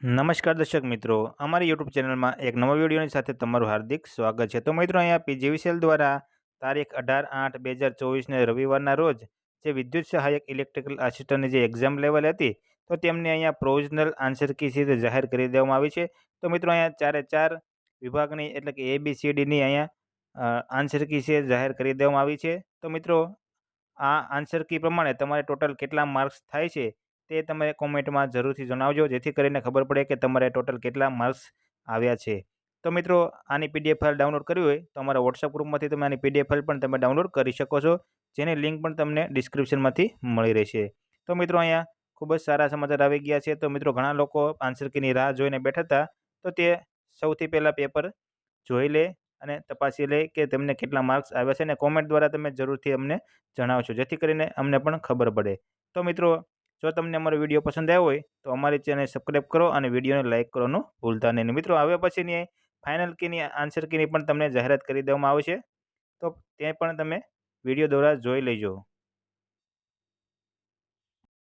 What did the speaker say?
નમસ્કાર દર્શક મિત્રો, અમારી યુટ્યુબ ચેનલમાં એક નવા વિડીયોની સાથે તમારું હાર્દિક સ્વાગત છે. તો મિત્રો, અહીંયા પીજીવીસીએલ દ્વારા તારીખ અઢાર આઠ બે હજાર ચોવીસને રવિવારના રોજ જે વિદ્યુત સહાયક ઇલેક્ટ્રિકલ આસિસ્ટન્ટની જે એક્ઝામ લેવલ હતી, તો તેમને અહીંયા પ્રોવિઝનલ આન્સર કી સીધે જાહેર કરી દેવામાં આવી છે? તો મિત્રો, અહીંયા ચારે ચાર વિભાગની એટલે કે એ બી સી ડીની અહીંયા આન્સર કી છે જાહેર કરી દેવામાં આવી છે? તો મિત્રો, આ આન્સર કી પ્રમાણે? તમારે ટોટલ કેટલા માર્ક્સ થાય છે? તે તમે કોમેન્ટમાં જરૂરથી જણાવજો, જેથી કરીને ખબર પડે કે તમારે ટોટલ કેટલા માર્ક્સ આવ્યા છે. તો મિત્રો, આની પીડીએફ ફાઇલ ડાઉનલોડ કરવી હોય તો અમારા વોટ્સઅપ ગ્રુપમાંથી તમે આની પીડીએફ ફાઇલ પણ તમે ડાઉનલોડ કરી શકો છો, જેની લિંક પણ તમને ડિસ્ક્રિપ્શનમાંથી મળી રહેશે. તો મિત્રો, અહીંયા ખૂબ જ સારા સમાચાર આવી ગયા છે. તો મિત્રો, ઘણા લોકો આન્સર કીની રાહ જોઈને બેઠા હતા. તો તે સૌથી પહેલાં પેપર જોઈ લે અને તપાસી લે કે તેમને કેટલા માર્ક્સ આવ્યા છે અને કોમેન્ટ દ્વારા તમે જરૂરથી અમને જણાવશો, જેથી કરીને અમને પણ ખબર પડે. તો મિત્રો જો તમને અમારો વીડિયો પસંદ આવ્યો હોય, તો અમારી ચેનલ સબસ્ક્રાઈબ કરો અને વિડીયોને લાઇક કરવાનું ભૂલતા નહીં. મિત્રો, હવે પછીની ફાઇનલ કીની આન્સર કીની પણ તમને જાહેરાત કરી દેવામાં આવશે. તો તે પણ તમે વીડિયો દ્વારા જોઈ લેજો.